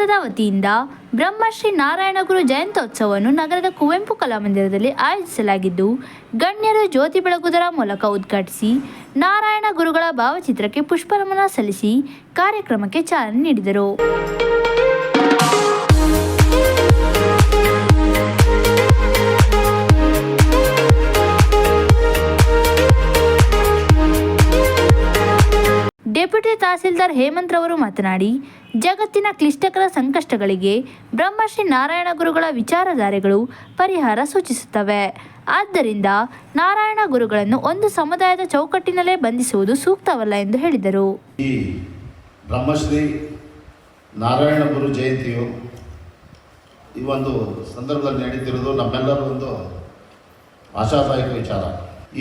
ಭಾರತದ ವತಿಯಿಂದ ಬ್ರಹ್ಮಶ್ರೀ ನಾರಾಯಣಗುರು ಜಯಂತ್ಯೋತ್ಸವವನ್ನು ನಗರದ ಕುವೆಂಪು ಕಲಾಮಂದಿರದಲ್ಲಿ ಆಯೋಜಿಸಲಾಗಿದ್ದು, ಗಣ್ಯರು ಜ್ಯೋತಿ ಬೆಳಗುದರ ಮೂಲಕ ಉದ್ಘಾಟಿಸಿ, ನಾರಾಯಣ ಗುರುಗಳ ಭಾವಚಿತ್ರಕ್ಕೆ ಪುಷ್ಪನಮನ ಸಲ್ಲಿಸಿ ಕಾರ್ಯಕ್ರಮಕ್ಕೆ ಚಾಲನೆ ನೀಡಿದರು. ಡೆಪ್ಯೂಟಿ ತಹಸೀಲ್ದಾರ್ ಹೇಮಂತ್ ರವರು ಮಾತನಾಡಿ, ಜಗತ್ತಿನ ಕ್ಲಿಷ್ಟಕರ ಸಂಕಷ್ಟಗಳಿಗೆ ಬ್ರಹ್ಮಶ್ರೀ ನಾರಾಯಣ ಗುರುಗಳ ವಿಚಾರಧಾರೆಗಳು ಪರಿಹಾರ ಸೂಚಿಸುತ್ತವೆ. ಆದ್ದರಿಂದ ನಾರಾಯಣ ಗುರುಗಳನ್ನು ಒಂದು ಸಮುದಾಯದ ಚೌಕಟ್ಟಿನಲ್ಲೇ ಬಂಧಿಸುವುದು ಸೂಕ್ತವಲ್ಲ ಎಂದು ಹೇಳಿದರು. ಈ ಬ್ರಹ್ಮಶ್ರೀ ನಾರಾಯಣ ಗುರು ಜಯಂತಿಯು ಈ ಒಂದು ಸಂದರ್ಭದಲ್ಲಿ ನಡೀತಿರೋದು ನಮ್ಮೆಲ್ಲರ ಒಂದು ಆಶಾದಾಯಕ ವಿಚಾರ.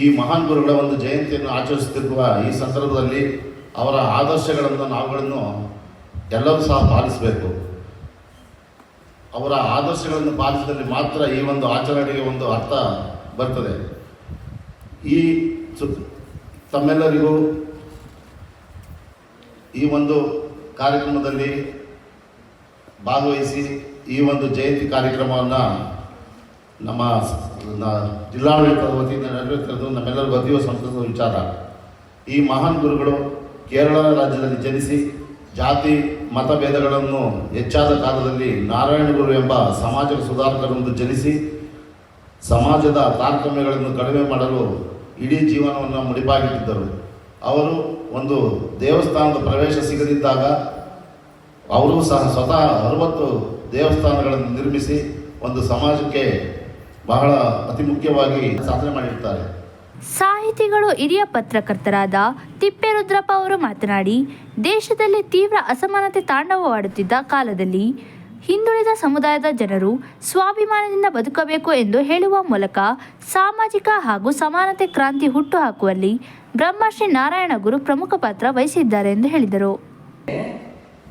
ಈ ಮಹಾನ್ ಗುರುಗಳ ಒಂದು ಜಯಂತಿಯನ್ನು ಆಚರಿಸುತ್ತಿರುವ ಈ ಸಂದರ್ಭದಲ್ಲಿ ಅವರ ಆದರ್ಶಗಳನ್ನು ನಾವುಗಳನ್ನು ಎಲ್ಲರೂ ಸಹ ಪಾಲಿಸಬೇಕು. ಅವರ ಆದರ್ಶಗಳನ್ನು ಪಾಲಿಸಿದಲ್ಲಿ ಮಾತ್ರ ಈ ಒಂದು ಆಚರಣೆಗೆ ಒಂದು ಅರ್ಥ ಬರ್ತದೆ. ಈ ತಮ್ಮೆಲ್ಲರಿಗೂ ಈ ಒಂದು ಕಾರ್ಯಕ್ರಮದಲ್ಲಿ ಭಾಗವಹಿಸಿ ಈ ಒಂದು ಜಯಂತಿ ಕಾರ್ಯಕ್ರಮವನ್ನು ನಮ್ಮ ಜಿಲ್ಲಾಡಳಿತದ ವತಿಯಿಂದ ನೆರವೇರಿಸಿರೋದು ನಮ್ಮೆಲ್ಲರಿಗೂ ಅತೀವ ಸಂತಸದ ವಿಚಾರ. ಈ ಮಹಾನ್ ಗುರುಗಳು ಕೇರಳ ರಾಜ್ಯದಲ್ಲಿ ಜನಿಸಿ ಜಾತಿ, ಮತಭೇದಗಳನ್ನು ಹೆಚ್ಚಾದ ಕಾಲದಲ್ಲಿ ನಾರಾಯಣ ಗುರು ಎಂಬ ಸಮಾಜ ಸುಧಾರಕರೊಂದು ಜನಿಸಿ ಸಮಾಜದ ತಾರತಮ್ಯಗಳನ್ನು ಕಡಿಮೆ ಮಾಡಲು ಇಡೀ ಜೀವನವನ್ನು ಮುಡಿಪಾಗಿಟ್ಟಿದ್ದರು. ಅವರು ಒಂದು ದೇವಸ್ಥಾನದ ಪ್ರವೇಶ ಸಿಗದಿದ್ದಾಗ ಅವರು ಸಹ ಸ್ವತಃ ಅರವತ್ತು ದೇವಸ್ಥಾನಗಳನ್ನು ನಿರ್ಮಿಸಿ ಒಂದು ಸಮಾಜಕ್ಕೆ ಬಹಳ ಅತಿ ಮುಖ್ಯವಾಗಿ ಸಾಧನೆ ಮಾಡಿರ್ತಾರೆ. ಸಾಹಿತಿಗಳು ಹಿರಿಯ ಪತ್ರಕರ್ತರಾದ ತಿಪ್ಪೇರುದ್ರಪ್ಪ ಅವರು ಮಾತನಾಡಿ, ದೇಶದಲ್ಲಿ ತೀವ್ರ ಅಸಮಾನತೆ ತಾಂಡವವಾಡುತ್ತಿದ್ದ ಕಾಲದಲ್ಲಿ ಹಿಂದುಳಿದ ಸಮುದಾಯದ ಜನರು ಸ್ವಾಭಿಮಾನದಿಂದ ಬದುಕಬೇಕು ಎಂದು ಹೇಳುವ ಮೂಲಕ ಸಾಮಾಜಿಕ ಹಾಗೂ ಸಮಾನತೆ ಕ್ರಾಂತಿ ಹುಟ್ಟುಹಾಕುವಲ್ಲಿ ಬ್ರಹ್ಮಶ್ರೀ ನಾರಾಯಣ ಗುರು ಪ್ರಮುಖ ಪಾತ್ರ ವಹಿಸಿದ್ದಾರೆ ಎಂದು ಹೇಳಿದರು.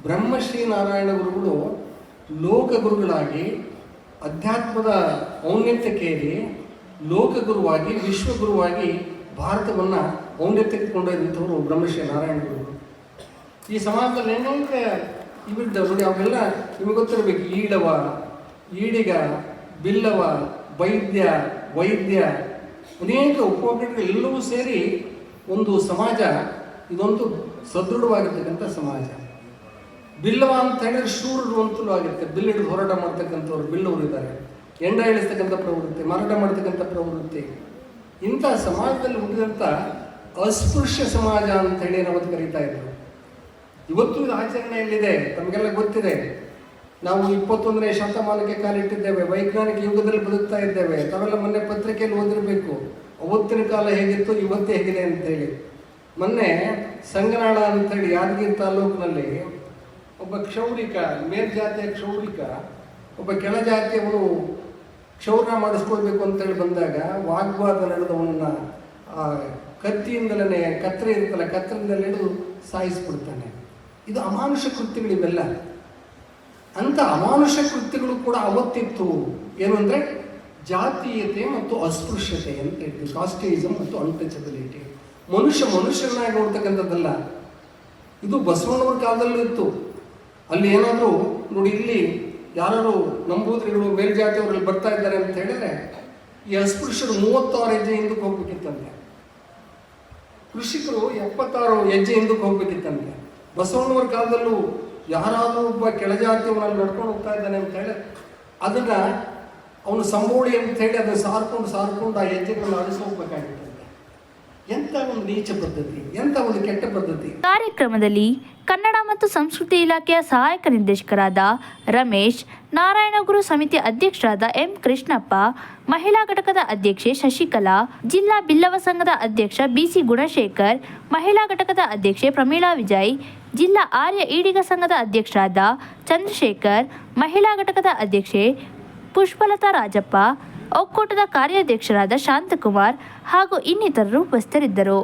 ಬ್ರಹ್ಮಶ್ರೀ ನಾರಾಯಣ ಗುರುಗಳು ಲೋಕಗುರುಗಳಾಗಿ ಅಧ್ಯಾತ್ಮದ ಔನ್ನತ್ಯಕ್ಕೆಯಲ್ಲಿ ಲೋಕಗುರುವಾಗಿ, ವಿಶ್ವಗುರುವಾಗಿ ಭಾರತವನ್ನು ಔನ್ನತ್ಯಕ್ಕೆ ಕೊಂಡೊಯ್ದಂಥವರು ಬ್ರಹ್ಮಶ್ರೀ ನಾರಾಯಣ ಗುರು. ಈ ಸಮಾಜದಲ್ಲಿ ಅನೇಕ ಇವಿದ್ದಾವೆ ನೋಡಿ, ಅವೆಲ್ಲ ನಿಮಗೆ ಗೊತ್ತಿರಬೇಕು. ಈಡವ, ಈಡಿಗ, ಬಿಲ್ಲವ, ವೈದ್ಯ ವೈದ್ಯ, ಅನೇಕ ಉಪಕರಣಗಳು ಎಲ್ಲವೂ ಸೇರಿ ಒಂದು ಸಮಾಜ, ಇದೊಂದು ಸದೃಢವಾಗಿರ್ತಕ್ಕಂಥ ಸಮಾಜ. ಬಿಲ್ಲವ ಅಂತ ಹೇಳಿದ್ರೆ ಶೂರರು ಅಂತಲೂ ಆಗಿರುತ್ತೆ ಬಿಲ್ಲಿಡಿದು ಹೋರಾಟ ಮಾಡ್ತಕ್ಕಂಥವ್ರು ಬಿಲ್ಲವರು ಇದ್ದಾರೆ. ಎಂಡ ಇಳಿಸ್ತಕ್ಕಂಥ ಪ್ರವೃತ್ತಿ ಮಾರಾಟ ಮಾಡ್ತಕ್ಕಂಥ ಪ್ರವೃತ್ತಿ. ಇಂಥ ಸಮಾಜದಲ್ಲಿ ಹುಟ್ಟಿದಂಥ ಅಸ್ಪೃಶ್ಯ ಸಮಾಜ ಅಂತ ಹೇಳಿ ನಾವು ಕರೀತಾ ಇದ್ರು. ಇವತ್ತು ಇದು ಆಚರಣೆಯಲ್ಲಿದೆ ತಮಗೆಲ್ಲ ಗೊತ್ತಿದೆ. ನಾವು ಇಪ್ಪತ್ತೊಂದನೇ ಶತಮಾನಕ್ಕೆ ಕಾಲಿಟ್ಟಿದ್ದೇವೆ, ವೈಜ್ಞಾನಿಕ ಯುಗದಲ್ಲಿ ಬದುಕ್ತಾ ಇದ್ದೇವೆ. ತಾವೆಲ್ಲ ಮೊನ್ನೆ ಪತ್ರಿಕೆಯಲ್ಲಿ ಓದಿರಬೇಕು. ಅವತ್ತಿನ ಕಾಲ ಹೇಗಿತ್ತು, ಇವತ್ತು ಹೇಗಿದೆ ಅಂತೇಳಿ ಮೊನ್ನೆ ಸಂಗನಾಳ ಅಂತೇಳಿ ಯಾದಗಿರಿ ತಾಲೂಕಿನಲ್ಲಿ ಒಬ್ಬ ಕ್ಷೌರಿಕ, ಮೇಲ್ಜಾತಿಯ ಕ್ಷೌರಿಕ, ಒಬ್ಬ ಕೆಳಜಾತಿಯವನು ಕ್ಷೌರ ಮಾಡಿಸ್ಕೊಳ್ಬೇಕು ಅಂತೇಳಿ ಬಂದಾಗ ವಾಗ್ವಾದ ನಡೆದವನನ್ನ, ಆ, ಕತ್ತಿಯಿಂದಲೇ ಕತ್ರೆ ಇರುತ್ತಲ್ಲ ಕತ್ರೆಯಿಂದಲೇ ಹಿಡಿದು ಸಾಯಿಸ್ಬಿಡ್ತಾನೆ. ಇದು ಅಮಾನುಷ ಕೃತ್ಯಗಳು ಇವೆಲ್ಲ ಅಂತ ಅಮಾನುಷ ಕೃತ್ಯಗಳು ಕೂಡ ಅವತ್ತಿತ್ತು. ಏನು ಅಂದರೆ ಜಾತೀಯತೆ ಮತ್ತು ಅಸ್ಪೃಶ್ಯತೆ ಅಂತ ಹೇಳ್ತೀವಿ ಕಾಸ್ಟೇಜಮ್ ಮತ್ತು ಅನ್ಟಚಬಿಲಿಟಿ. ಮನುಷ್ಯ ಮನುಷ್ಯನಾಗಿ ನೋಡ್ತಕ್ಕಂಥದ್ದಲ್ಲ. ಇದು ಬಸವಣ್ಣವ್ರ ಕಾಲದಲ್ಲೂ ಇತ್ತು. ಅಲ್ಲಿ ಏನಾದರೂ ನೋಡಿ ಇಲ್ಲಿ ಯಾರು ನಂಬೂದ್ರಿಗಳು ಮೇಲ್ಜಾತಿಯವರಲ್ಲಿ ಬರ್ತಾ ಇದ್ದಾರೆ ಅಂತ ಹೇಳಿದ್ರೆ, ಈ ಅಸ್ಪೃಶ್ಯರು ಮೂವತ್ತಾರು ಹೆಜ್ಜೆ ಹಿಂದಕ್ಕೆ ಹೋಗ್ಬೇಕಿತ್ತಂತೆ. ಕೃಷಿಕರು ಎಪ್ಪತ್ತಾರು ಹೆಜ್ಜೆ ಹಿಂದಕ್ಕೆ ಹೋಗ್ಬೇಕಿತ್ತಂತೆ. ಬಸವಣ್ಣವ್ರ ಕಾಲದಲ್ಲೂ ಯಾರಾದರೂ ಒಬ್ಬ ಕೆಳಜಾತಿಯವನಲ್ಲಿ ನಡ್ಕೊಂಡು ಹೋಗ್ತಾ ಇದ್ದಾನೆ ಅಂತ ಹೇಳಿ ಅದನ್ನ ಅವನು ಸಂಬೋಳಿ ಅಂತ ಹೇಳಿ ಅದನ್ನು ಸಾರ್ಕೊಂಡು ಸಾರ್ಕೊಂಡು ಆ ಹೆಜ್ಜೆಗಳನ್ನ ಅಳಿಸಿ ಕಾರ್ಯಕ್ರಮದಲ್ಲಿ ಕನ್ನಡ ಮತ್ತು ಸಂಸ್ಕೃತಿ ಇಲಾಖೆಯ ಸಹಾಯಕ ನಿರ್ದೇಶಕರಾದ ರಮೇಶ್, ನಾರಾಯಣಗುರು ಸಮಿತಿ ಅಧ್ಯಕ್ಷರಾದ ಎಂ ಕೃಷ್ಣಪ್ಪ, ಮಹಿಳಾ ಘಟಕದ ಅಧ್ಯಕ್ಷೆ ಶಶಿಕಲಾ, ಜಿಲ್ಲಾ ಬಿಲ್ಲವ ಸಂಘದ ಅಧ್ಯಕ್ಷ ಬಿಸಿ ಗುಣಶೇಖರ್, ಮಹಿಳಾ ಘಟಕದ ಅಧ್ಯಕ್ಷೆ ಪ್ರಮೀಳಾ ವಿಜಯ್, ಜಿಲ್ಲಾ ಆರ್ಯ ಈಡಿಗ ಸಂಘದ ಅಧ್ಯಕ್ಷರಾದ ಚಂದ್ರಶೇಖರ್, ಮಹಿಳಾ ಘಟಕದ ಅಧ್ಯಕ್ಷೆ ಪುಷ್ಪಲತಾ ರಾಜಪ್ಪ ಒಕ್ಕೂಟದ ಕಾರ್ಯಾಧ್ಯಕ್ಷರಾದ ಶಾಂತಕುಮಾರ್ ಹಾಗೂ ಇನ್ನಿತರರು ಉಪಸ್ಥಿತರಿದ್ದರು.